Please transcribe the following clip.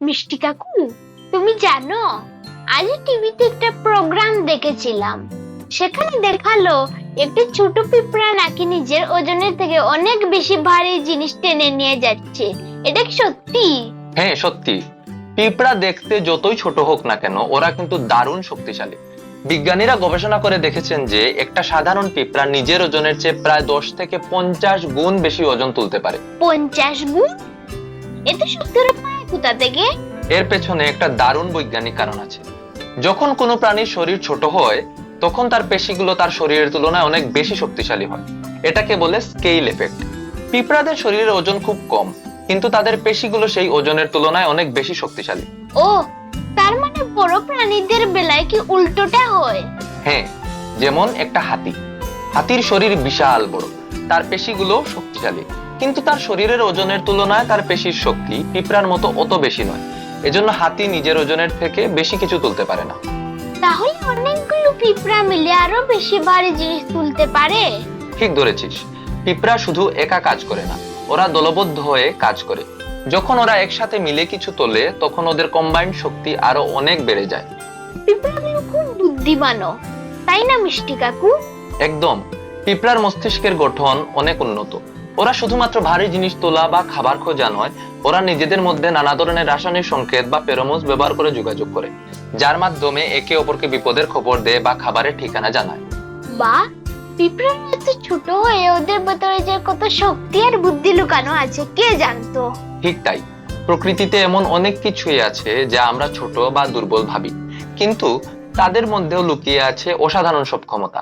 মিষ্টি কাকু তুমি জানো আজ টিভিতে একটা প্রোগ্রাম দেখেছিলাম। সেখানে দেখাল একটি ছোট পিঁপড়া নাকি নিজের ওজনের থেকে অনেক বেশি ভারী জিনিস টেনে নিয়ে যাচ্ছে। এটা কি সত্যি? হ্যাঁ সত্যি। পিঁপড়া দেখতে যতই ছোট হোক না কেন ওরা কিন্তু দারুণ শক্তিশালী। বিজ্ঞানীরা গবেষণা করে দেখেছেন যে একটা সাধারণ পিঁপড়া নিজের ওজনের চেয়ে প্রায় দশ থেকে পঞ্চাশ গুণ বেশি ওজন তুলতে পারে। পঞ্চাশ গুণ? এত সত্যি পায় কোথা থেকে এর পেছনে একটা দারুণ বৈজ্ঞানিক কারণ আছে। যখন কোনো প্রাণীর শরীর ছোট হয় তখন তার পেশিগুলো তার শরীরের তুলনায় অনেক বেশি শক্তিশালী হয়। এটাকে বলে স্কেল এফেক্ট পিঁপড়াদের শরীরের ওজন খুব কম কিন্তু তাদের পেশিগুলো সেই ওজনের তুলনায় অনেক বেশি শক্তিশালী। ও তার মানে বড় প্রাণীদের বেলায় কি উল্টোটা হয়? হ্যাঁ যেমন একটা হাতি। হাতির শরীর বিশাল বড় তার পেশিগুলো শক্তিশালী। কিন্তু তার শরীরের ওজনের তুলনায় তার পেশির শক্তি পিঁপড়ার মতো অত বেশি নয়। এজন্য হাতি নিজের ওজনের থেকে বেশি কিছু তুলতে পারে না। তাহলে অনেকগুলো পিঁপড়া মিলে আরও বেশি ভারী জিনিস তুলতে পারে? ঠিক ধরেছিস। পিঁপড়া শুধু একা কাজ করে না ওরা দলবদ্ধ হয়ে কাজ করে। যখন ওরা একসাথে মিলে কিছু তোলে তখন ওদের কম্বাইন্ড শক্তি আরও অনেক বেড়ে যায়। পিঁপড়াগুলো খুব বুদ্ধিমানও তাই না মিষ্টি কাকু? একদম। পিঁপড়ার মস্তিষ্কের গঠন অনেক উন্নত। ওরা শুধুমাত্র ভারী জিনিস তোলা বা খাবার খোঁজা নয় ওরা নিজেদের মধ্যে নানা ধরনের রাসায়নিক সংকেত বা পেরোমোস ব্যবহার করে যোগাযোগ করে যার মাধ্যমে একে অপরকে বিপদের খবর দেয় বা খাবারের ঠিকানা জানায়। বা পিঁপড়ারা এত ছোট হয়ে ওদের ভেতরে যে কত শক্তি আর বুদ্ধি লুকানো আছে কে জানতো? ঠিক তাই। প্রকৃতিতে এমন অনেক কিছুই আছে যা আমরা ছোট বা দুর্বল ভাবি কিন্তু তাদের মধ্যেও লুকিয়ে আছে অসাধারণ সব ক্ষমতা।